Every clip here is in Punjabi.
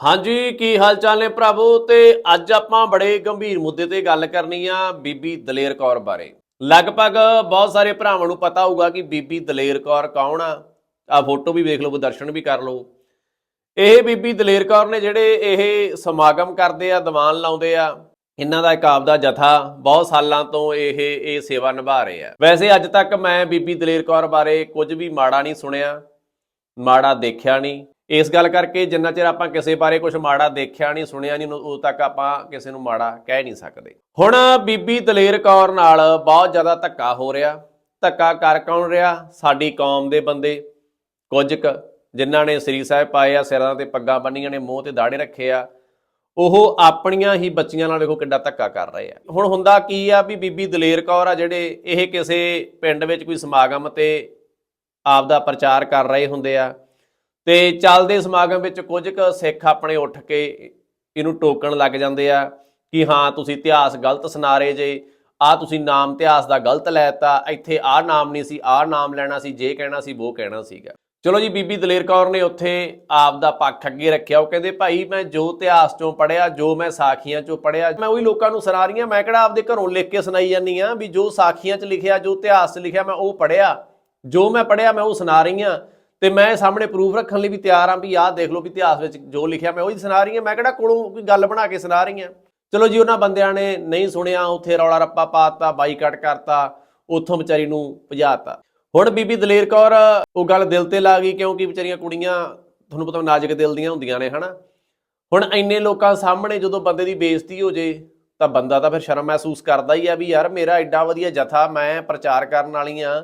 ਹਾਂਜੀ, ਕੀ ਹਾਲ ਚਾਲ ਨੇ ਭਰਾਵੋ? ਤੇ ਅੱਜ ਆਪਾਂ ਬੜੇ ਗੰਭੀਰ ਮੁੱਦੇ ਤੇ ਗੱਲ ਕਰਨੀ ਆ ਬੀਬੀ ਦਲੇਰ ਕੌਰ ਬਾਰੇ। ਲਗਭਗ ਬਹੁਤ ਸਾਰੇ ਭਰਾਵਾਂ ਨੂੰ ਪਤਾ ਹੋਊਗਾ ਕਿ ਬੀਬੀ ਦਲੇਰ ਕੌਰ ਕੌਣ ਆ। ਆ ਫੋਟੋ ਵੀ ਵੇਖ ਲਓ ਦਰਸ਼ਨ ਵੀ ਕਰ ਲਓ। ਇਹ ਬੀਬੀ ਦਲੇਰ ਕੌਰ ਨੇ ਜਿਹੜੇ ਇਹ ਸਮਾਗਮ ਕਰਦੇ ਆ, ਦੀਵਾਨ ਲਾਉਂਦੇ ਆ, ਇਹਨਾਂ ਦਾ ਇੱਕ ਆਪਦਾ ਜਥਾ ਬਹੁਤ ਸਾਲਾਂ ਤੋਂ ਇਹ ਇਹ ਸੇਵਾ ਨਿਭਾ ਰਹੇ ਆ। ਵੈਸੇ ਅੱਜ ਤੱਕ ਮੈਂ ਬੀਬੀ ਦਲੇਰ ਕੌਰ ਬਾਰੇ ਕੁਝ ਵੀ ਮਾੜਾ ਨਹੀਂ ਸੁਣਿਆ, ਮਾੜਾ ਦੇਖਿਆ ਨਹੀਂ। ਇਸ ਗੱਲ ਕਰਕੇ ਜਿੰਨਾ ਚਿਰ ਆਪਾਂ ਕਿਸੇ ਬਾਰੇ ਕੁਝ ਮਾੜਾ ਦੇਖਿਆ ਨਹੀਂ, ਸੁਣਿਆ ਨਹੀਂ, ਉਦੋਂ ਤੱਕ ਆਪਾਂ ਕਿਸੇ ਨੂੰ ਮਾੜਾ ਕਹਿ ਨਹੀਂ ਸਕਦੇ। ਹੁਣ ਬੀਬੀ ਦਲੇਰ ਕੌਰ ਨਾਲ ਬਹੁਤ ਜ਼ਿਆਦਾ ਧੱਕਾ ਹੋ ਰਿਹਾ। ਧੱਕਾ ਕਰ ਕੌਣ ਰਿਹਾ? ਸਾਡੀ ਕੌਮ ਦੇ ਬੰਦੇ। ਕੁਝ ਕੁ ਜਿਨ੍ਹਾਂ ਨੇ ਸ੍ਰੀ ਸਾਹਿਬ ਪਾਏ ਆ, ਸਿਰਾਂ ਤੇ ਪੱਗਾਂ ਬੰਨੀਆਂ ਨੇ, ਮੂੰਹ ਤੇ ਦਾੜੇ ਰੱਖੇ ਆ, ਉਹ ਆਪਣੀਆਂ ਹੀ ਬੱਚੀਆਂ ਨਾਲ ਵੇਖੋ ਕਿੱਡਾ ਧੱਕਾ ਕਰ ਰਹੇ ਆ। ਹੁਣ ਹੁੰਦਾ ਕੀ ਆ ਵੀ ਬੀਬੀ ਦਲੇਰ ਕੌਰ ਆ ਜਿਹੜੇ ਇਹ ਕਿਸੇ ਪਿੰਡ ਵਿੱਚ ਕੋਈ ਸਮਾਗਮ ਤੇ ਆਪਦਾ ਪ੍ਰਚਾਰ ਕਰ ਰਹੇ ਹੁੰਦੇ ਆ ਤੇ ਚੱਲਦੇ ਸਮਾਗਮ ਵਿੱਚ ਕੁਝ ਕੁ ਸਿੱਖ ਆਪਣੇ ਉੱਠ ਕੇ ਇਹਨੂੰ ਟੋਕਣ ਲੱਗ ਜਾਂਦੇ ਆ ਕਿ ਹਾਂ, ਤੁਸੀਂ ਇਤਿਹਾਸ ਗਲਤ ਸੁਣਾ ਰਹੇ ਜੇ ਆ ਤੁਸੀਂ ਨਾਮ ਇਤਿਹਾਸ ਦਾ ਗਲਤ ਲੈਤਾ ਇੱਥੇ ਆ ਨਾਮ ਨਹੀਂ ਸੀ ਆ ਨਾਮ ਲੈਣਾ ਸੀ, ਜੇ ਕਹਿਣਾ ਸੀ ਉਹ ਕਹਿਣਾ ਸੀਗਾ। ਚਲੋ ਜੀ, ਬੀਬੀ ਦਲੇਰ ਕੌਰ ਨੇ ਉੱਥੇ ਆਪ ਦਾ ਪੱਖ ਅੱਗੇ ਰੱਖਿਆ, ਉਹ ਕਹਿੰਦੇ, ਭਾਈ, ਮੈਂ ਜੋ ਇਤਿਹਾਸ ਚੋਂ ਪੜਿਆ ਜੋ ਮੈਂ ਸਾਖੀਆਂ ਚੋਂ ਪੜਿਆ ਮੈਂ ਉਹੀ ਲੋਕਾਂ ਨੂੰ ਸੁਣਾ ਰਹੀ ਹਾਂ, ਮੈਂ ਕਿਹੜਾ ਆਪਦੇ ਘਰੋਂ ਲਿਖ ਕੇ ਸੁਣਾਈ ਜਾਂਦੀ ਆ ਵੀ ਜੋ ਸਾਖੀਆਂ 'ਚ ਲਿਖਿਆ, ਜੋ ਇਤਿਹਾਸ 'ਚ ਲਿਖਿਆ, ਮੈਂ ਉਹ ਪੜਿਆ ਜੋ ਮੈਂ ਪੜਿਆ ਮੈਂ ਉਹ ਸੁਣਾ ਰਹੀ ਹਾਂ। ਤੇ ਮੈਂ ਸਾਹਮਣੇ ਪ੍ਰੂਫ ਰੱਖਣ ਲਈ ਵੀ ਤਿਆਰ ਹਾਂ ਵੀ ਆਹ ਦੇਖ ਲਓ ਵੀ ਇਤਿਹਾਸ ਵਿੱਚ ਜੋ ਲਿਖਿਆ ਮੈਂ ਉਹੀ ਸੁਣਾ ਰਹੀ ਹਾਂ। ਮੈਂ ਕਿਹੜਾ ਕੋਲੋਂ ਕੋਈ ਗੱਲ ਬਣਾ ਕੇ ਸੁਣਾ ਰਹੀ ਹਾਂ। ਚਲੋ ਜੀ, ਉਹਨਾਂ ਬੰਦਿਆਂ ਨੇ ਨਹੀਂ ਸੁਣਿਆ, ਉੱਥੇ ਰੌਲਾ ਰੱਪਾ ਪਾਤਾ, ਬਾਈਕਾਟ ਕਰਤਾ, ਉੱਥੋਂ ਵਿਚਾਰੀ ਨੂੰ ਭਜਾਤਾ। ਹੁਣ ਬੀਬੀ ਦਲੇਰ ਕੌਰ, ਉਹ ਗੱਲ ਦਿਲ ਤੇ ਲਾ ਗਈ ਕਿਉਂਕਿ ਵਿਚਾਰੀਆਂ ਕੁੜੀਆਂ ਤੁਹਾਨੂੰ ਪਤਾ ਨਾਜ਼ੁਕ ਦਿਲ ਦੀਆਂ ਹੁੰਦੀਆਂ ਨੇ, ਹਨਾ? ਹੁਣ ਇੰਨੇ ਲੋਕਾਂ ਸਾਹਮਣੇ ਜਦੋਂ ਬੰਦੇ ਦੀ ਬੇਇੱਜ਼ਤੀ ਹੋ ਜੇ, ਤਾਂ ਬੰਦਾ ਤਾਂ ਫਿਰ ਸ਼ਰਮ ਮਹਿਸੂਸ ਕਰਦਾ ਹੀ ਆ ਵੀ ਯਾਰ ਮੇਰਾ ਐਡਾ ਵਧੀਆ ਜਥਾ ਮੈਂ ਪ੍ਰਚਾਰ ਕਰਨ ਵਾਲੀ ਆ।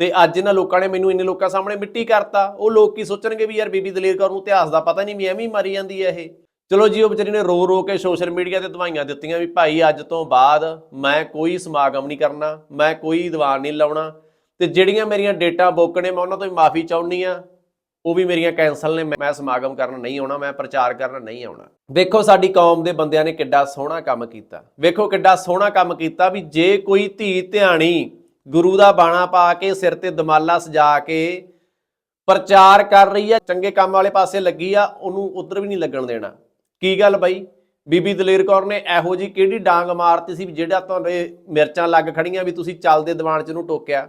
ਤੇ ਅੱਜ ਇਹਨਾਂ ਲੋਕਾਂ ਨੇ ਮੈਨੂੰ ਇੰਨੇ ਲੋਕਾਂ ਸਾਹਮਣੇ ਮਿੱਟੀ ਕਰਤਾ। ਉਹ ਲੋਕ ਕੀ ਸੋਚਣਗੇ ਵੀ ਯਾਰ ਬੀਬੀ ਦਲੇਰ ਕੌਰ ਨੂੰ ਇਤਿਹਾਸ ਦਾ ਪਤਾ ਨਹੀਂ ਵੀ ਐਵੇਂ ਹੀ ਮਰੀ ਜਾਂਦੀ ਹੈ ਇਹ। ਚਲੋ ਜੀ, ਉਹ ਵਿਚਾਰੀ ਨੇ ਰੋ ਰੋ ਕੇ ਸੋਸ਼ਲ ਮੀਡੀਆ ਤੇ ਦਵਾਈਆਂ ਦਿੱਤੀਆਂ ਵੀ ਭਾਈ ਅੱਜ ਤੋਂ ਬਾਅਦ ਮੈਂ ਕੋਈ ਸਮਾਗਮ ਨਹੀਂ ਕਰਨਾ, ਮੈਂ ਕੋਈ ਦੀਵਾਨ ਨਹੀਂ ਲਾਉਣਾ। ਤੇ ਜਿਹੜੀਆਂ ਮੇਰੀਆਂ ਡੇਟਾ ਬੁੱਕ ਨੇ, ਮੈਂ ਉਹਨਾਂ ਤੋਂ ਵੀ ਮਾਫੀ ਚਾਹੁੰਨੀ ਆ ਉਹ ਵੀ ਮੇਰੀਆਂ ਕੈਨਸਲ ਨੇ, ਮੈਂ ਸਮਾਗਮ ਕਰਨ ਨਹੀਂ ਆਉਣਾ, ਮੈਂ ਪ੍ਰਚਾਰ ਕਰਨ ਨਹੀਂ ਆਉਣਾ। ਵੇਖੋ ਸਾਡੀ ਕੌਮ ਦੇ ਬੰਦਿਆਂ ਨੇ ਕਿੱਡਾ ਸੋਹਣਾ ਕੰਮ ਕੀਤਾ। ਵੇਖੋ ਕਿੱਡਾ ਸੋਹਣਾ ਕੰਮ ਕੀਤਾ ਵੀ ਜੇ ਕੋਈ ਧੀ ਧਿਆਣੀ ਗੁਰੂ ਦਾ ਬਾਣਾ ਪਾ ਕੇ, ਸਿਰ ਤੇ ਦਮਾਲਾ ਸਜਾ ਕੇ ਪ੍ਰਚਾਰ ਕਰ ਰਹੀ ਆ, ਚੰਗੇ ਕੰਮ ਵਾਲੇ ਪਾਸੇ ਲੱਗੀ ਆ, ਉਹਨੂੰ ਉਧਰ ਵੀ ਨਹੀਂ ਲੱਗਣ ਦੇਣਾ। ਕੀ ਗੱਲ ਬਾਈ? ਬੀਬੀ ਦਲੇਰ ਕੌਰ ਨੇ ਇਹੋ ਜੀ ਕਿਹੜੀ ਡਾਂਗ ਮਾਰਤੀ ਸੀ ਵੀ ਜਿਹੜਾ ਤੁਹਾਡੇ ਮਿਰਚਾਂ ਲੱਗ ਖੜੀਆਂ ਵੀ ਤੁਸੀਂ ਚੱਲਦੇ ਦੀਵਾਨ ਚ ਨੂੰ ਟੋਕਿਆ?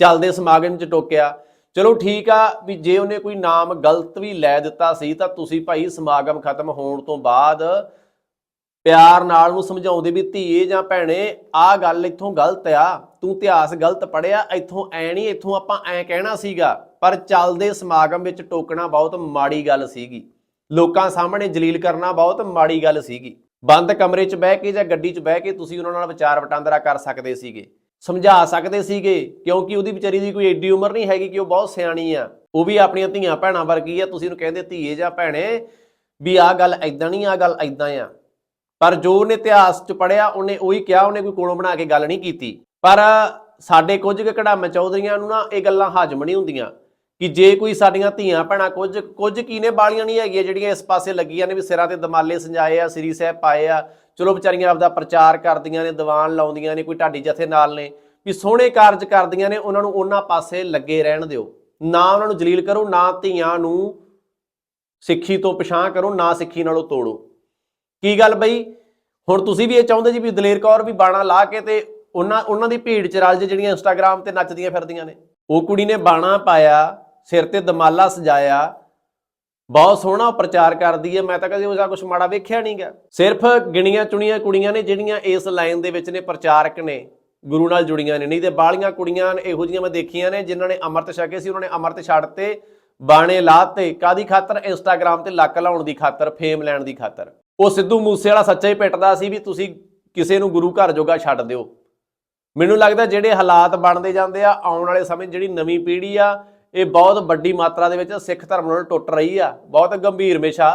ਚੱਲਦੇ ਸਮਾਗਮ ਚ ਟੋਕਿਆ? ਚਲੋ ਠੀਕ ਆ ਵੀ ਜੇ ਉਹਨੇ ਕੋਈ ਨਾਮ ਗਲਤ ਵੀ ਲੈ ਦਿੱਤਾ ਸੀ ਤਾਂ ਤੁਸੀਂ ਭਾਈ ਸਮਾਗਮ ਖਤਮ ਹੋਣ ਤੋਂ ਬਾਅਦ ਪਿਆਰ ਨਾਲ ਨੂੰ ਸਮਝਾਉਂਦੇ ਵੀ ਧੀਏ ਜਾਂ ਭੈਣੇ, ਆਹ ਗੱਲ ਇੱਥੋਂ ਗਲਤ ਆ। ਤੂੰ ਇਤਿਹਾਸ ਗਲਤ ਪੜਿਆ ਇੱਥੋਂ ਐ ਨਹੀਂ ਇੱਥੋਂ ਆਪਾਂ ਐ ਕਹਿਣਾ ਸੀਗਾ। ਪਰ ਚੱਲਦੇ ਸਮਾਗਮ ਵਿੱਚ ਟੋਕਣਾ ਬਹੁਤ ਮਾੜੀ ਗੱਲ ਸੀਗੀ। ਲੋਕਾਂ ਸਾਹਮਣੇ ਜਲੀਲ ਕਰਨਾ ਬਹੁਤ ਮਾੜੀ ਗੱਲ ਸੀਗੀ। ਬੰਦ ਕਮਰੇ 'ਚ ਬਹਿ ਕੇ ਜਾਂ ਗੱਡੀ 'ਚ ਬਹਿ ਕੇ ਤੁਸੀਂ ਉਹਨਾਂ ਨਾਲ ਵਿਚਾਰ ਵਟਾਂਦਰਾ ਕਰ ਸਕਦੇ ਸੀਗੇ। ਸਮਝਾ ਸਕਦੇ ਸੀਗੇ, ਕਿਉਂਕਿ ਉਹਦੀ ਵਿਚਾਰੀ ਦੀ ਕੋਈ ਏਡੀ ਉਮਰ ਨਹੀਂ ਹੈਗੀ ਕਿ ਉਹ ਬਹੁਤ ਸਿਆਣੀ ਆ। ਉਹ ਵੀ ਆਪਣੀਆਂ ਧੀਆਂ ਭੈਣਾਂ ਵਰਗੀ ਆ, ਤੁਸੀਂ ਉਹਨੂੰ ਕਹਿੰਦੇ ਧੀਏ ਜਾਂ ਭੈਣੇ ਵੀ ਆਹ ਗੱਲ ਐਦਾਂ ਨਹੀਂ ਆਹ ਗੱਲ ਐਦਾਂ ਆ। ਪਰ ਜੋ ਉਹਨੇ ਇਤਿਹਾਸ 'ਚ ਪੜਿਆ ਉਹਨੇ ਉਹੀ ਕਿਹਾ, ਉਹਨੇ ਕੋਈ ਕੋਲੋਂ ਬਣਾ ਕੇ ਗੱਲ ਨਹੀਂ ਕੀਤੀ। ਪਰ ਸਾਡੇ ਕੁਝ ਕੁ ਕਢਾਮਾ ਚੌਧਰੀਆਂ ਨੂੰ ਨਾ ਇਹ ਗੱਲਾਂ ਹਾਜ਼ਮ ਨਹੀਂ ਹੁੰਦੀਆਂ ਕਿ ਜੇ ਕੋਈ ਸਾਡੀਆਂ ਧੀਆਂ ਭੈਣਾਂ ਕੁਝ ਕੁਝ ਕੀ ਨੇ ਬਾਲੀਆਂ ਨਹੀਂ ਹੈਗੀਆਂ ਜਿਹੜੀਆਂ ਇਸ ਪਾਸੇ ਲੱਗੀਆਂ ਨੇ ਵੀ ਸਿਰਾਂ ਤੇ ਦਮਾਲੇ ਸੰਜਾਏ ਆ, ਸ੍ਰੀ ਸਾਹਿਬ ਪਾਏ ਆ। ਚਲੋ ਵਿਚਾਰੀਆਂ ਆਪਦਾ ਪ੍ਰਚਾਰ ਕਰਦੀਆਂ ਨੇ, ਦੀਵਾਨ ਲਾਉਂਦੀਆਂ ਨੇ, ਕੋਈ ਢਾਡੀ ਜਥੇ ਨਾਲ ਨੇ, ਵੀ ਸੋਹਣੇ ਕਾਰਜ ਕਰਦੀਆਂ ਨੇ, ਉਹਨਾਂ ਨੂੰ ਉਹਨਾਂ ਪਾਸੇ ਲੱਗੇ ਰਹਿਣ ਦਿਓ। ਨਾ ਉਹਨਾਂ ਨੂੰ ਜਲੀਲ ਕਰੋ, ਨਾ ਧੀਆਂ ਨੂੰ ਸਿੱਖੀ ਤੋਂ ਪਛਾਣ ਕਰੋ, ਨਾ ਸਿੱਖੀ ਨਾਲੋਂ ਤੋੜੋ। ਕੀ ਗੱਲ ਬਈ? ਹੁਣ ਤੁਸੀਂ ਵੀ ਇਹ ਚਾਹੁੰਦੇ ਜੀ ਵੀ ਦਲੇਰ ਕੌਰ ਵੀ ਬਾਣਾ ਲਾ ਕੇ ਤੇ ਉਹਨਾਂ ਉਹਨਾਂ ਦੀ ਭੀੜ ਚ ਰਲ ਜੇ ਜਿਹੜੀਆਂ ਇੰਸਟਾਗ੍ਰam ਤੇ ਨੱਚਦੀਆਂ ਫਿਰਦੀਆਂ ਨੇ। ਉਹ ਕੁੜੀ ਨੇ ਬਾਣਾ ਪਾਇਆ, ਸਿਰ ਤੇ ਦਮਾਲਾ ਸਜਾਇਆ। ਬਹੁਤ ਸੋਹਣਾ ਪ੍ਰਚਾਰ ਕਰਦੀ ਹੈ। ਮੈਂ ਤਾਂ ਕਦੇ ਉਹਦਾ ਕੁਝ ਮਾੜਾ ਵੇਖਿਆ ਨਹੀਂ ਗਿਆ ਸਿਰਫ ਗਿਣੀਆਂ ਚੁਣੀਆਂ ਕੁੜੀਆਂ ਨੇ ਜਿਹੜੀਆਂ ਇਸ ਲਾਈਨ ਦੇ ਵਿੱਚ ਨੇ ਪ੍ਰਚਾਰਕ ਨੇ, ਗੁਰੂ ਨਾਲ ਜੁੜੀਆਂ ਨੇ। ਨਹੀਂ ਤੇ ਬਾਲੀਆਂ ਕੁੜੀਆਂ ਇਹੋ ਜਿਹੀਆਂ ਮੈਂ ਦੇਖੀਆਂ ਨੇ ਜਿਨ੍ਹਾਂ ਨੇ ਅੰਮ੍ਰਿਤ ਛਕੇ ਸੀ, ਉਹਨਾਂ ਨੇ ਅੰਮ੍ਰਿਤ ਛੱਡਤੇ ਬਾਣੇ ਲਾਤੇ ਕਾਦੀ ਖਾਤਰ? ਇੰਸਟਾਗ੍ਰam ਤੇ ਲੱਕ ਲਾਉਣ ਦੀ ਖਾਤਰ ਫੇਮ ਲੈਣ ਦੀ ਖਾਤਰ। ਉਹ ਸਿੱਧੂ ਮੂਸੇ ਵਾਲਾ ਸੱਚਾ ਹੀ ਪਿੱਟਦਾ ਸੀ ਵੀ ਤੁਸੀਂ ਕਿਸੇ ਨੂੰ ਗੁਰੂ ਘਰ ਜੋਗਾ ਛੱਡ ਦਿਓ। ਮੈਨੂੰ ਲੱਗਦਾ ਜਿਹੜੇ ਹਾਲਾਤ ਬਣਦੇ ਜਾਂਦੇ ਆ, ਆਉਣ ਵਾਲੇ ਸਮੇਂ ਜਿਹੜੀ ਨਵੀਂ ਪੀੜ੍ਹੀ ਆ, ਇਹ ਬਹੁਤ ਵੱਡੀ ਮਾਤਰਾ ਦੇ ਵਿੱਚ ਸਿੱਖ ਧਰਮ ਨਾਲ ਟੁੱਟ ਰਹੀ ਆ। ਬਹੁਤ ਗੰਭੀਰ ਵਿਸ਼ਾ।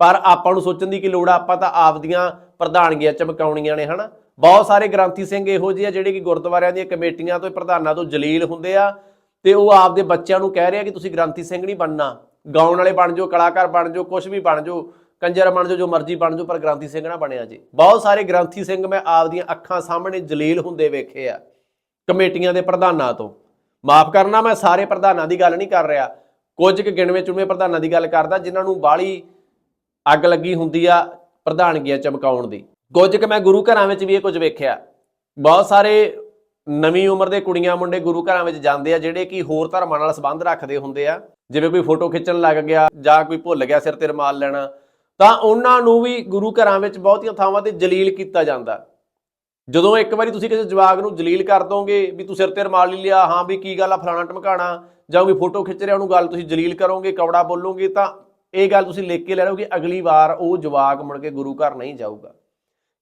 ਪਰ ਆਪਾਂ ਨੂੰ ਸੋਚਣ ਦੀ ਕੀ ਲੋੜ ਆ, ਆਪਾਂ ਤਾਂ ਆਪਦੀਆਂ ਪ੍ਰਧਾਨਗੀਆਂ ਚਮਕਾਉਣੀਆਂ ਨੇ, ਹਨਾ? ਬਹੁਤ ਸਾਰੇ ਗ੍ਰੰਥੀ ਸਿੰਘ ਇਹੋ ਜਿਹੇ ਆ ਜਿਹੜੇ ਕਿ ਗੁਰਦੁਆਰਿਆਂ ਦੀਆਂ ਕਮੇਟੀਆਂ ਤੋਂ ਪ੍ਰਧਾਨਾਂ ਤੋਂ ਜਲੀਲ ਹੁੰਦੇ ਆ ਤੇ ਉਹ ਆਪਦੇ ਬੱਚਿਆਂ ਨੂੰ ਕਹਿ ਰਹੇ ਆ ਕਿ ਤੁਸੀਂ ਗ੍ਰੰਥੀ ਸਿੰਘ ਨਹੀਂ ਬਣਨਾ। ਗਾਉਣ ਵਾਲੇ ਬਣ ਜਾਓ, ਕਲਾਕਾਰ ਬਣ ਜਾਓ ਕੁਝ ਵੀ ਬਣ ਜਾਓ। ਕੰਜਰ ਬਣ ਜਾਓ, ਜੋ ਮਰਜ਼ੀ ਬਣ ਜਾਓ, ਪਰ ਗ੍ਰੰਥੀ ਸਿੰਘ ਨਾ ਬਣਿਆ ਜੀ। ਬਹੁਤ ਸਾਰੇ ਗ੍ਰੰਥੀ ਸਿੰਘ ਮੈਂ ਆਪਦੀਆਂ ਅੱਖਾਂ ਸਾਹਮਣੇ ਜਲੀਲ ਹੁੰਦੇ ਵੇਖੇ ਆ, ਕਮੇਟੀਆਂ ਦੇ ਪ੍ਰਧਾਨਾਂ ਤੋਂ। ਮਾਫ ਕਰਨਾ, ਮੈਂ ਸਾਰੇ ਪ੍ਰਧਾਨਾਂ ਦੀ ਗੱਲ ਨਹੀਂ ਕਰ ਰਿਹਾ। ਕੁਝ ਕੁ ਗਿਣਵੇਂ ਚੁਣਵੇਂ ਪ੍ਰਧਾਨਾਂ ਦੀ ਗੱਲ ਕਰਦਾ, ਜਿਨ੍ਹਾਂ ਨੂੰ ਬਾਲੀ ਅੱਗ ਲੱਗੀ ਹੁੰਦੀ ਆ ਪ੍ਰਧਾਨਗੀਆਂ ਚਮਕਾਉਣ ਦੀ। ਕੁਝ ਕਿ ਮੈਂ ਗੁਰੂ ਘਰਾਂ ਵਿੱਚ ਵੀ ਇਹ ਕੁਝ ਵੇਖਿਆ। ਬਹੁਤ ਸਾਰੇ ਨਵੀਂ ਉਮਰ ਦੇ ਕੁੜੀਆਂ ਮੁੰਡੇ ਗੁਰੂ ਘਰਾਂ ਵਿੱਚ ਜਾਂਦੇ ਆ, ਜਿਹੜੇ ਕਿ ਹੋਰ ਧਰਮਾਂ ਨਾਲ ਸੰਬੰਧ ਰੱਖਦੇ ਹੁੰਦੇ ਆ। ਜਿਵੇਂ ਕੋਈ ਫੋਟੋ ਖਿੱਚਣ ਲੱਗ ਗਿਆ ਜਾਂ ਕੋਈ ਭੁੱਲ ਗਿਆ ਸਿਰ ਤੇ ਰਮਾਲ ਲੈਣਾ ਤਾਂ ਉਹਨਾਂ ਨੂੰ ਵੀ ਗੁਰੂ ਘਰਾਂ ਵਿੱਚ ਬਹੁਤੀਆਂ ਥਾਵਾਂ ਤੇ ਜਲੀਲ ਕੀਤਾ ਜਾਂਦਾ। ਜਦੋਂ ਇੱਕ ਵਾਰੀ ਤੁਸੀਂ ਕਿਸੇ ਜਵਾਗ ਨੂੰ ਜਲੀਲ ਕਰ ਦੋਗੇ ਵੀ ਤੂੰ ਸਿਰ ਤੇ ਰਮਾਲ ਨਹੀਂ ਲਿਆ, ਹਾਂ ਵੀ ਕੀ ਗੱਲ ਆ, ਫਲਾਣਾ ਟਮਕਾਣਾ ਜਾਂ ਕੋਈ ਫੋਟੋ ਖਿੱਚ ਰਿਹਾ ਉਹਨੂੰ ਗੱਲ ਤੁਸੀਂ ਜਲੀਲ ਕਰੋਗੇ, ਕਵੜਾ ਬੋਲੋਗੇ, ਤਾਂ ਇਹ ਗੱਲ ਤੁਸੀਂ ਲਿਖ ਕੇ ਲੈ ਲਓ ਕਿ ਅਗਲੀ ਵਾਰ ਉਹ ਜਵਾਗ ਮੁੜ ਕੇ ਗੁਰੂ ਘਰ ਨਹੀਂ ਜਾਊਗਾ।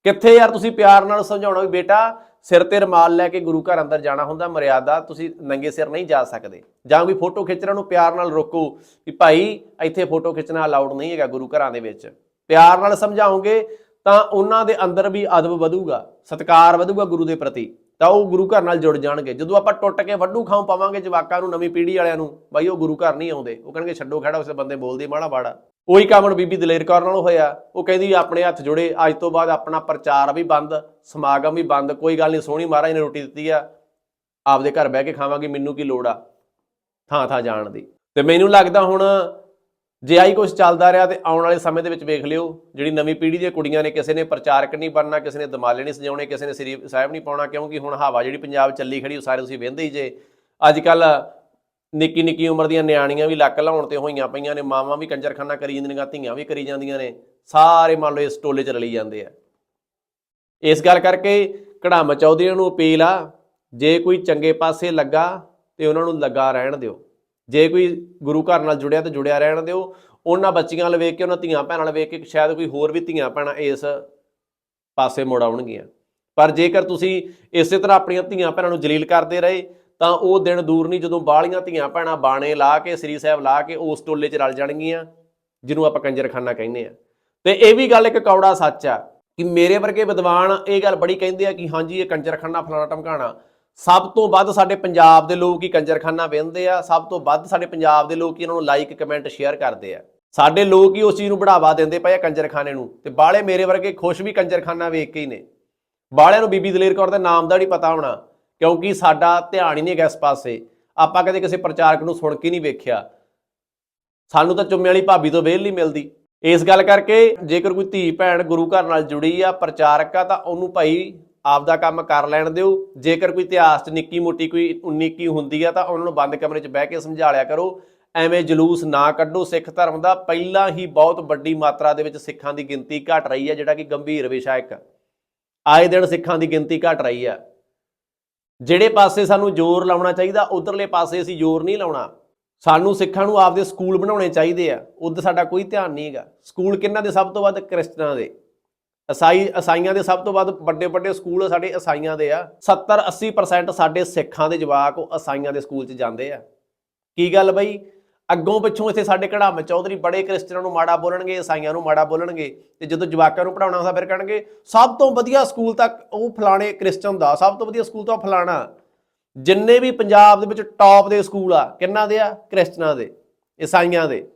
ਕਿੱਥੇ ਯਾਰ ਤੁਸੀਂ ਪਿਆਰ ਨਾਲ ਸਮਝਾਉਣਾ ਵੀ ਬੇਟਾ ਸਿਰ ਤੇ ਰਮਾਲ ਲੈ ਕੇ ਗੁਰੂ ਘਰ ਅੰਦਰ ਜਾਣਾ ਹੁੰਦਾ, ਮਰਿਆਦਾ ਤੁਸੀਂ ਨੰਗੇ ਸਿਰ ਨਹੀਂ ਜਾ ਸਕਦੇ। ਜਾਂ ਕੋਈ ਫੋਟੋ ਖਿੱਚਣ ਨੂੰ ਪਿਆਰ ਨਾਲ ਰੋਕੋ ਵੀ ਭਾਈ ਇੱਥੇ ਫੋਟੋ ਖਿੱਚਣਾ ਅਲਾਉਡ ਨਹੀਂ ਹੈਗਾ ਗੁਰੂ ਘਰਾਂ ਦੇ ਵਿੱਚ। ਪਿਆਰ ਨਾਲ ਸਮਝਾਓਗੇ ਤਾਂ ਉਹਨਾਂ ਦੇ ਅੰਦਰ ਵੀ ਅਦਬ ਵਧੂਗਾ, ਸਤਿਕਾਰ ਵਧੂਗਾ ਗੁਰੂ ਦੇ ਪ੍ਰਤੀ, ਤਾਂ ਉਹ ਗੁਰੂ ਘਰ ਨਾਲ ਜੁੜ ਜਾਣਗੇ। ਜਦੋਂ ਆਪਾਂ ਟੁੱਟ ਕੇ ਵੱਡੂ ਖਾਉ ਪਾਵਾਂਗੇ ਜਵਾਕਾਂ ਨੂੰ, ਨਵੀਂ ਪੀੜ੍ਹੀ ਵਾਲਿਆਂ ਨੂੰ, ਬਾਈ ਉਹ ਗੁਰੂ ਘਰ ਨਹੀਂ ਆਉਂਦੇ। ਉਹ ਕਹਿਣਗੇ, ਛੱਡੋ ਖੜਾ, ਉਸੇ ਬੰਦੇ ਬੋਲਦੇ ਮਾੜਾ ਬਾੜਾ ਉਹੀ ਕੰਮ ਹੁਣ ਬੀਬੀ ਦਲੇਰ ਕੌਰ ਨਾਲ ਹੋਇਆ। ਉਹ ਕਹਿੰਦੀ ਆਪਣੇ ਹੱਥ ਜੁੜੇ, ਅੱਜ ਤੋਂ ਬਾਅਦ ਆਪਣਾ ਪ੍ਰਚਾਰ ਵੀ ਬੰਦ, ਸਮਾਗਮ ਵੀ ਬੰਦ, ਕੋਈ ਗੱਲ ਨਹੀਂ, ਸੋਹਣੀ ਮਹਾਰਾਜ ਨੇ ਰੋਟੀ ਦਿੱਤੀ ਆ। ਆਪਦੇ ਘਰ ਬਹਿ ਕੇ ਖਾਵਾਂਗੇ, ਮੈਨੂੰ ਕੀ ਲੋੜ ਆ? ਥਾਂ ਥਾਂ ਜਾਣ ਦੀ। ਤੇ ਮੈਨੂੰ ਲੱਗਦਾ ਹੁਣ ਜੇ ਆਈ ਕੁਝ ਚੱਲਦਾ ਰਿਹਾ ਤੇ ਆਉਣ ਵਾਲੇ ਸਮੇਂ ਦੇ ਵਿੱਚ ਵੇਖ ਲਿਓ, ਜਿਹੜੀ ਨਵੀਂ ਪੀੜ੍ਹੀ ਦੀਆਂ ਕੁੜੀਆਂ ਨੇ, ਕਿਸੇ ਨੇ ਪ੍ਰਚਾਰਕ ਨਹੀਂ ਬਣਨਾ, ਕਿਸੇ ਨੇ ਦਮਾਲੇ ਨਹੀਂ ਸਜਾਉਣੇ, ਕਿਸੇ ਨੇ ਸ੍ਰੀ ਸਾਹਿਬ ਨਹੀਂ ਪਾਉਣਾ, ਕਿਉਂਕਿ ਹੁਣ ਹਵਾ ਜਿਹੜੀ ਪੰਜਾਬ ਚੱਲੀ ਖੜੀ, ਉਹ ਸਾਰੇ ਤੁਸੀਂ ਵਹਿੰਦੇ ਹੀ ਜੇ। ਅੱਜ ਕੱਲ ਨਿੱਕੀ ਨਿੱਕੀ ਉਮਰ ਦੀਆਂ ਨਿਆਣੀਆਂ ਵੀ ਲੱਕ ਲਾਉਣ ਤੇ ਹੋਈਆਂ ਪਈਆਂ ਨੇ, ਮਾਵਾਂ ਵੀ ਕੰਜਰਖਾਨਾ ਕਰੀ ਜਾਂਦੀਆਂ, ਧੀਆਂ ਵੀ ਕਰੀ ਜਾਂਦੀਆਂ ਨੇ, ਸਾਰੇ ਮੰਨ ਲਓ ਇਸ ਟੋਲੇ 'ਚ ਰਲੀ ਜਾਂਦੇ ਆ। ਇਸ ਗੱਲ ਕਰਕੇ ਕੜਾਮ ਚੌਧਰੀਆਂ ਨੂੰ ਅਪੀਲ ਆ, ਜੇ ਕੋਈ ਚੰਗੇ ਪਾਸੇ ਲੱਗਾ ਤੇ ਉਹਨਾਂ ਨੂੰ ਲੱਗਾ ਰਹਿਣ ਦਿਓ। ਜੇ ਕੋਈ ਗੁਰੂ ਘਰ ਨਾਲ ਜੁੜਿਆ ਤੇ ਜੁੜਿਆ ਰਹਿਣ ਦਿਓ, ਉਹਨਾਂ ਬੱਚੀਆਂ ਨਾਲ ਵੇਖ ਕੇ, ਉਹਨਾਂ ਧੀਆਂ ਭੈਣਾਂ ਨਾਲ ਵੇਖ ਕੇ ਸ਼ਾਇਦ ਕੋਈ ਹੋਰ ਵੀ ਧੀਆਂ ਭੈਣਾਂ ਇਸ ਪਾਸੇ ਮੁੜ ਆਉਣਗੀਆਂ। ਪਰ ਜੇਕਰ ਤੁਸੀਂ ਇਸੇ ਤਰ੍ਹਾਂ ਆਪਣੀਆਂ ਧੀਆਂ ਭੈਣਾਂ ਨੂੰ ਜਲੀਲ ਕਰਦੇ ਰਹੇ ਤਾਂ ਉਹ ਦਿਨ ਦੂਰ ਨਹੀਂ, ਜਦੋਂ ਬਾਹਲੀਆਂ ਧੀਆਂ ਭੈਣਾਂ ਬਾਣੇ ਲਾ ਕੇ, ਸ੍ਰੀ ਸਾਹਿਬ ਲਾ ਕੇ ਉਸ ਟੋਲੇ 'ਚ ਰਲ ਜਾਣਗੀਆਂ, ਜਿਹਨੂੰ ਆਪਾਂ ਕੰਜਰਖਾਨਾ ਕਹਿੰਦੇ ਆ ਤੇ ਇਹ ਵੀ ਗੱਲ ਇੱਕ ਕੌੜਾ ਸੱਚ ਆ ਕਿ ਮੇਰੇ ਵਰਗੇ ਵਿਦਵਾਨ ਇਹ ਗੱਲ ਬੜੀ ਕਹਿੰਦੇ ਆ ਕਿ ਹਾਂਜੀ, ਇਹ ਕੰਜਰਖਾਨਾ ਫਲਾਣਾ ਟਮਕਾਣਾ ਸਭ ਤੋਂ ਵੱਧ ਸਾਡੇ ਪੰਜਾਬ ਦੇ ਲੋਕ ਹੀ ਕੰਜਰਖਾਨਾ ਵੇਖਦੇ ਆ, ਸਭ ਤੋਂ ਵੱਧ ਸਾਡੇ ਪੰਜਾਬ ਦੇ ਲੋਕ ਹੀ ਇਹਨਾਂ ਨੂੰ ਲਾਈਕ ਕਮੈਂਟ ਸ਼ੇਅਰ ਕਰਦੇ ਆ। ਸਾਡੇ ਲੋਕ ਹੀ ਉਸ ਚੀਜ਼ ਨੂੰ ਬੜਾਵਾ ਦਿੰਦੇ ਪਏ ਆ ਕੰਜਰਖਾਨੇ ਨੂੰ ਤੇ ਬਾਲੇ ਮੇਰੇ ਵਰਗੇ ਖੁਸ਼ ਵੀ ਕੰਜਰਖਾਨਾ ਵੇਖ ਕੇ ਹੀ ਨੇ। ਬਾਲਿਆਂ ਨੂੰ ਬੀਬੀ ਦਲੇਰ ਕੌਰ ਦੇ ਨਾਮ ਦਾ ਨਹੀਂ ਪਤਾ ਹੋਣਾ। ਕਿਉਂਕਿ ਸਾਡਾ ਧਿਆਨ ਹੀ ਨਹੀਂ ਹੈਗਾ ਇਸ ਪਾਸੇ। ਆਪਾਂ ਕਦੇ ਕਿਸੇ ਪ੍ਰਚਾਰਕ ਨੂੰ ਸੁਣ ਕੇ ਨਹੀਂ ਵੇਖਿਆ। ਸਾਨੂੰ ਤਾਂ ਚੁੰਮੇ ਵਾਲੀ ਭਾਬੀ ਤੋਂ ਵੇਲ ਨਹੀਂ ਮਿਲਦੀ। ਇਸ ਗੱਲ ਕਰਕੇ ਜੇਕਰ ਕੋਈ ਧੀ ਭੈਣ ਗੁਰੂ ਘਰ ਨਾਲ ਜੁੜੀ ਆ, ਪ੍ਰਚਾਰਕ ਆ, ਤਾਂ ਉਹਨੂੰ ਭਾਈ ਆਪਦਾ ਕੰਮ ਕਰ ਲੈਣ ਦਿਓ। ਜੇਕਰ ਕੋਈ ਇਤਿਹਾਸ 'ਚ ਨਿੱਕੀ ਮੋਟੀ ਕੋਈ 19 ਕੀ ਹੁੰਦੀ ਆ, ਤਾਂ ਉਹਨਾਂ ਨੂੰ ਬੰਦ ਕਮਰੇ 'ਚ ਬਹਿ ਕੇ ਸਮਝਾ ਲਿਆ ਕਰੋ। ਐਵੇਂ ਜਲੂਸ ਨਾ ਕੱਢੋ। ਸਿੱਖ ਧਰਮ ਦਾ ਪਹਿਲਾਂ ਹੀ ਬਹੁਤ ਵੱਡੀ ਮਾਤਰਾ ਦੇ ਵਿੱਚ ਸਿੱਖਾਂ ਦੀ ਗਿਣਤੀ ਘਟ ਰਹੀ ਹੈ ਜਿਹੜਾ ਕਿ ਗੰਭੀਰ ਵਿਸ਼ਾ ਇੱਕ। ਆਏ ਦਿਨ ਸਿੱਖਾਂ ਦੀ ਗਿਣਤੀ ਘਟ ਰਹੀ ਹੈ ਜਿਹੜੇ ਪਾਸੇ ਸਾਨੂੰ ਜ਼ੋਰ ਲਾਉਣਾ ਚਾਹੀਦਾ, ਉਧਰਲੇ ਪਾਸੇ ਅਸੀਂ ਜ਼ੋਰ ਨਹੀਂ ਲਾਉਣਾ। ਸਾਨੂੰ ਸਿੱਖਾਂ ਨੂੰ ਆਪਦੇ ਸਕੂਲ ਬਣਾਉਣੇ ਚਾਹੀਦੇ ਆ ਉਧਰ ਸਾਡਾ ਕੋਈ ਧਿਆਨ ਨਹੀਂ ਹੈਗਾ। ਸਕੂਲ ਕਿੰਨਾਂ ਦੇ ਸਭ ਤੋਂ ਵੱਧ? ਕ੍ਰਿਸਚਨਾਂ ਦੇ। ਈਸਾਈ ਈਸਾਈਆਂ ਦੇ ਸਭ ਤੋਂ ਵੱਧ ਵੱਡੇ ਵੱਡੇ ਸਕੂਲ ਸਾਡੇ ਈਸਾਈਆਂ ਦੇ ਆ। 70 80% ਸਾਡੇ ਸਿੱਖਾਂ ਦੇ ਜਵਾਕ ਉਹ ਈਸਾਈਆਂ ਦੇ ਸਕੂਲ 'ਚ ਜਾਂਦੇ ਆ। ਕੀ ਗੱਲ ਬਈ? ਅੱਗੋਂ ਪਿੱਛੋਂ ਇੱਥੇ ਸਾਡੇ ਕੜਾਮ ਚੌਧਰੀ ਬੜੇ ਕ੍ਰਿਸਚਨਾਂ ਨੂੰ ਮਾੜਾ ਬੋਲਣਗੇ, ਈਸਾਈਆਂ ਨੂੰ ਮਾੜਾ ਬੋਲਣਗੇ ਤੇ ਜਦੋਂ ਜਵਾਕਾਂ ਨੂੰ ਪੜਾਉਣਾ ਹੁੰਦਾ ਫਿਰ ਕਹਿਣਗੇ, ਸਭ ਤੋਂ ਵਧੀਆ ਸਕੂਲ ਤੱਕ ਉਹ ਫਲਾਣੇ ਕ੍ਰਿਸਚਨ ਦਾ, ਸਭ ਤੋਂ ਵਧੀਆ ਸਕੂਲ ਤਾਂ ਉਹ ਫਲਾਣਾ। ਜਿੰਨੇ ਵੀ ਪੰਜਾਬ ਦੇ ਵਿੱਚ ਟੌਪ ਦੇ ਸਕੂਲ ਆ, ਕਿੰਨਾ ਦੇ ਆ? ਕ੍ਰਿਸਚਨਾਂ ਦੇ, ਈਸਾਈਆਂ ਦੇ।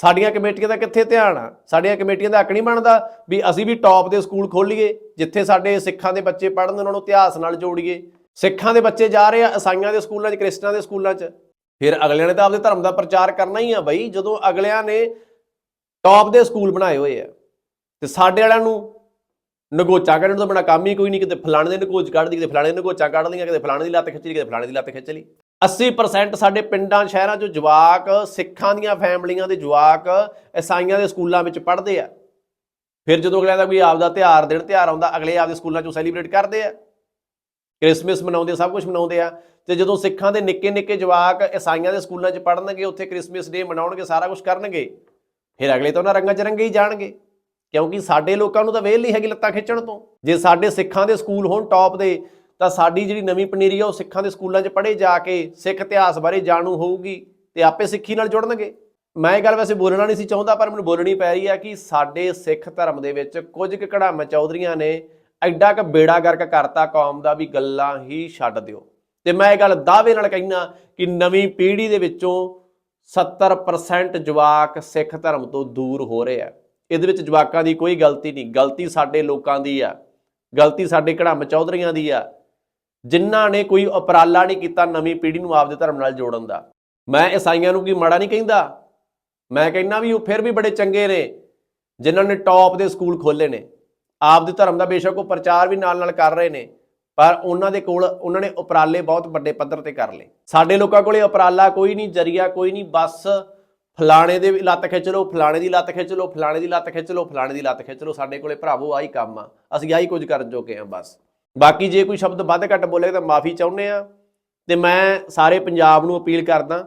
ਸਾਡੀਆਂ ਕਮੇਟੀਆਂ ਦਾ ਕਿੱਥੇ ਧਿਆਨ ਆ? ਸਾਡੀਆਂ ਕਮੇਟੀਆਂ ਦਾ ਹੱਕ ਨਹੀਂ ਬਣਦਾ ਵੀ ਅਸੀਂ ਵੀ ਟੌਪ ਦੇ ਸਕੂਲ ਖੋਲੀਏ, ਜਿੱਥੇ ਸਾਡੇ ਸਿੱਖਾਂ ਦੇ ਬੱਚੇ ਪੜ੍ਹਨ, ਉਹਨਾਂ ਨੂੰ ਇਤਿਹਾਸ ਨਾਲ ਜੋੜੀਏ। ਸਿੱਖਾਂ ਦੇ ਬੱਚੇ ਜਾ ਰਹੇ ਆ ਈਸਾਈਆਂ ਦੇ ਸਕੂਲਾਂ 'ਚ, ਕ੍ਰਿਸਚਨਾਂ ਦੇ ਸਕੂਲਾਂ 'ਚ। ਫਿਰ ਅਗਲਿਆਂ ਨੇ ਤਾਂ ਆਪਦੇ ਧਰਮ ਦਾ ਪ੍ਰਚਾਰ ਕਰਨਾ ਹੀ ਆ ਬਈ, ਜਦੋਂ ਅਗਲਿਆਂ ਨੇ ਟੌਪ ਦੇ ਸਕੂਲ ਬਣਾਏ ਹੋਏ ਆ, ਤੇ ਸਾਡੇ ਵਾਲਿਆਂ ਨੂੰ ਨਗੋਚਾ ਕੱਢਣ ਤੋਂ ਬਿਨਾ ਕੰਮ ਹੀ ਕੋਈ ਨਹੀਂ, ਕਿਤੇ ਫਲਾਣੇ ਦੇ ਨਗੋਚ ਕੱਢਦੀ ਕਿਤੇ ਫਲਾਣੇ ਦੇ ਨਗੋਚਾ ਕੱਢ ਲਈਆਂ, ਕਿਤੇ ਫਲਾਣੇ ਦੀ ਲੱਤ ਖਿੱਚ ਲਈ, ਕਿਤੇ ਫਲਾਣੇ ਦੀ ਲੱਤ ਖਿੱਚ ਲਈ। 80% ਸਾਡੇ ਪਿੰਡਾਂ, ਸ਼ਹਿਰਾਂ 'ਚ ਜਵਾਕ, ਸਿੱਖਾਂ ਦੀਆਂ ਫੈਮਲੀਆਂ ਦੇ ਜਵਾਕ ਈਸਾਈਆਂ ਦੇ ਸਕੂਲਾਂ ਵਿੱਚ ਪੜ੍ਹਦੇ ਆ। ਫਿਰ ਜਦੋਂ ਅਗਲਿਆਂ ਦਾ ਕੋਈ ਆਪਦਾ ਤਿਉਹਾਰ ਦਿਨ ਤਿਉਹਾਰ ਆਉਂਦਾ, ਅਗਲੇ ਆਪਦੇ ਸਕੂਲਾਂ 'ਚੋਂ ਸੈਲੀਬ੍ਰੇਟ ਕਰਦੇ ਆ। ਕ੍ਰਿਸਮਸ ਮਨਾਉਂਦੇ ਸਭ ਕੁਝ ਮਨਾਉਂਦੇ ਆ। ਤੇ ਜਦੋਂ ਸਿੱਖਾਂ ਦੇ ਨਿੱਕੇ ਨਿੱਕੇ ਜਵਾਕ ਈਸਾਈਆਂ ਦੇ ਸਕੂਲਾਂ 'ਚ ਪੜ੍ਹਨਗੇ, ਉੱਥੇ ਕ੍ਰਿਸਮਸ ਡੇ ਮਨਾਉਣਗੇ, ਸਾਰਾ ਕੁਝ ਕਰਨਗੇ, ਫਿਰ ਅਗਲੇ ਤਾਂ ਉਹਨਾਂ ਰੰਗਾਂ 'ਚ ਰੰਗੇ ਹੀ ਜਾਣਗੇ। ਕਿਉਂਕਿ ਸਾਡੇ ਲੋਕਾਂ ਨੂੰ ਤਾਂ ਵੇਲ ਨਹੀਂ ਹੈਗੀ ਲੱਤਾਂ ਖਿੱਚਣ ਤੋਂ। ਜੇ ਸਾਡੇ ਸਿੱਖਾਂ ਦੇ ਸਕੂਲ ਹੋਣ ਟੌਪ ਦੇ, ਤਾਂ ਸਾਡੀ ਜਿਹੜੀ ਨਵੀਂ ਪਨੀਰੀ ਆ, ਉਹ ਸਿੱਖਾਂ ਦੇ ਸਕੂਲਾਂ 'ਚ ਪੜ੍ਹੇ ਜਾ ਕੇ ਸਿੱਖ ਇਤਿਹਾਸ ਬਾਰੇ ਜਾਣੂ ਹੋਊਗੀ ਤੇ ਆਪੇ ਸਿੱਖੀ ਨਾਲ ਜੁੜਨਗੇ। ਮੈਂ ਇਹ ਗੱਲ ਵੈਸੇ ਬੋਲਣਾ ਨਹੀਂ ਸੀ ਚਾਹੁੰਦਾ, ਪਰ ਮੈਨੂੰ ਬੋਲਣੀ ਪੈ ਰਹੀ ਆ ਕਿ ਸਾਡੇ ਸਿੱਖ ਧਰਮ ਦੇ ਵਿੱਚ ਕੁਝ ਕੁ ਕੜਾਮ ਚੌਧਰੀਆਂ ਨੇ ਐਡਾ ਕ ਬੇੜਾ ਗਰਕ ਕਰਤਾ ਕੌਮ ਦਾ ਵੀ ਗੱਲਾਂ ਹੀ ਛੱਡ ਦਿਓ। ਤੇ ਮੈਂ ਇਹ ਗੱਲ ਦਾਅਵੇ ਨਾਲ ਕਹਿਣਾ ਕਿ ਨਵੀਂ ਪੀੜ੍ਹੀ ਦੇ ਵਿੱਚੋਂ 70% ਜਵਾਕ ਸਿੱਖ ਧਰਮ ਤੋਂ ਦੂਰ ਹੋ ਰਹੇ ਆ। ਇਹਦੇ ਵਿੱਚ ਜਵਾਕਾਂ ਦੀ ਕੋਈ ਗਲਤੀ ਨਹੀਂ। ਗਲਤੀ ਸਾਡੇ ਲੋਕਾਂ ਦੀ ਆ। ਗਲਤੀ ਸਾਡੇ ਕੜਾਮ ਚੌਧਰੀਆਂ ਦੀ ਆ। ਜਿਨ੍ਹਾਂ ਨੇ ਕੋਈ ਉਪਰਾਲਾ ਨਹੀਂ ਕੀਤਾ ਨਵੀਂ ਪੀੜ੍ਹੀ ਨੂੰ ਆਪਦੇ ਧਰਮ ਨਾਲ ਜੋੜਨ ਦਾ। ਮੈਂ ਈਸਾਈਆਂ ਨੂੰ ਕੀ ਮਾੜਾ ਨਹੀਂ ਕਹਿੰਦਾ? ਮੈਂ ਕਹਿੰਦਾ ਵੀ ਉਹ ਫਿਰ ਵੀ ਬੜੇ ਚੰਗੇ ਨੇ, ਜਿਨ੍ਹਾਂ ਨੇ ਟੌਪ ਦੇ ਸਕੂਲ ਖੋਲੇ ਨੇ। ਆਪ ਦੇ ਧਰਮ ਦਾ ਬੇਸ਼ੱਕ ਉਹ ਪ੍ਰਚਾਰ ਵੀ ਨਾਲ ਨਾਲ ਕਰ ਰਹੇ ਨੇ, ਪਰ ਉਹਨਾਂ ਦੇ ਕੋਲ, ਉਹਨਾਂ ਨੇ ਉਪਰਾਲੇ ਬਹੁਤ ਵੱਡੇ ਪੱਧਰ ਤੇ ਕਰ ਲਏ। ਸਾਡੇ ਲੋਕਾਂ ਕੋਲੇ ਉਪਰਾਲਾ ਕੋਈ ਨਹੀਂ, ਜਰੀਆ ਕੋਈ ਨਹੀਂ, ਬਸ ਫਲਾਣੇ ਦੇ ਲੱਤ ਖਿੱਚ ਲਓ, ਫਲਾਣੇ ਦੀ ਲੱਤ ਖਿੱਚ ਲਓ, ਫਲਾਣੇ ਦੀ ਲੱਤ ਖਿੱਚ ਲਓ, ਫਲਾਣੇ ਦੀ ਲੱਤ ਖਿੱਚ ਲਓ, ਸਾਡੇ ਕੋਲੇ ਭਰਾਵੋ ਆਹੀ ਕੰਮ ਆ, ਅਸੀਂ ਆਹੀ ਕੁਝ ਕਰਨ ਜੋਗੇ ਆ ਬਸ। ਬਾਕੀ ਜੇ ਕੋਈ ਸ਼ਬਦ ਵੱਧ ਘੱਟ ਬੋਲੇ ਤਾਂ ਮਾਫੀ ਚਾਹੁੰਦੇ ਆ, ਤੇ ਮੈਂ ਸਾਰੇ ਪੰਜਾਬ ਨੂੰ ਅਪੀਲ ਕਰਦਾ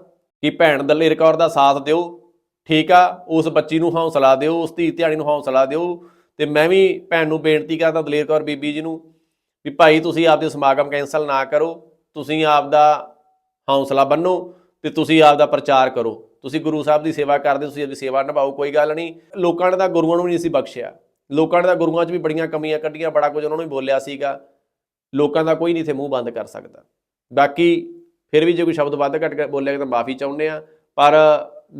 ਕਿ ਭੈਣ ਦਲੇਰ ਕੌਰ ਦਾ ਸਾਥ ਦਿਓ, ਠੀਕ ਆ, ਉਸ ਬੱਚੀ ਨੂੰ ਹੌਸਲਾ ਦਿਓ, ਉਸ ਧੀ ਧਿਆਣੀ ਨੂੰ ਹੌਸਲਾ ਦਿਓ ਤੇ ਮੈਂ ਵੀ ਭੈਣ ਨੂੰ ਬੇਨਤੀ ਕਰਦਾ ਦਲੇਰ ਕੌਰ ਬੀਬੀ ਜੀ ਨੂੰ ਵੀ ਭਾਈ ਤੁਸੀਂ ਆਪਦੇ ਸਮਾਗਮ ਕੈਂਸਲ ਨਾ ਕਰੋ, ਤੁਸੀਂ ਆਪਦਾ ਹੌਸਲਾ ਬੰਨੋ ਤੇ ਤੁਸੀਂ ਆਪਦਾ ਪ੍ਰਚਾਰ ਕਰੋ। ਤੁਸੀਂ ਗੁਰੂ ਸਾਹਿਬ ਦੀ ਸੇਵਾ ਕਰਦੇ, ਤੁਸੀਂ ਆਪਦੀ ਸੇਵਾ ਨਿਭਾਓ, ਕੋਈ ਗੱਲ ਨਹੀਂ। ਲੋਕਾਂ ਨੇ ਤਾਂ ਗੁਰੂਆਂ ਨੂੰ ਵੀ ਨਹੀਂ ਸੀ ਬਖਸ਼ਿਆ। ਲੋਕਾਂ ਨੇ ਤਾਂ ਗੁਰੂਆਂ 'ਚ ਵੀ ਬੜੀਆਂ ਕਮੀਆਂ ਕੱਢੀਆਂ, ਬੜਾ ਕੁਝ ਉਹਨਾਂ ਨੂੰ ਵੀ ਬੋਲਿਆ ਸੀਗਾ। ਲੋਕਾਂ ਦਾ ਕੋਈ ਨਹੀਂ ਇੱਥੇ ਮੂੰਹ ਬੰਦ ਕਰ ਸਕਦਾ। ਬਾਕੀ ਫਿਰ ਵੀ ਜੇ ਕੋਈ ਸ਼ਬਦ ਵੱਧ ਘੱਟ ਬੋਲਿਆ ਤਾਂ ਮਾਫੀ ਚਾਹੁੰਦੇ ਆ ਪਰ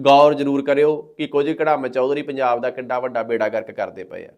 ਗੌਰ ਜ਼ਰੂਰ ਕਰਿਓ ਕਿ ਕੁਝ ਕੜਾਮ ਚੌਧਰੀ ਪੰਜਾਬ ਦਾ ਕਿੰਨਾ ਵੱਡਾ ਬੇੜਾ ਗਰਕ ਕਰਦੇ ਪਏ ਆ।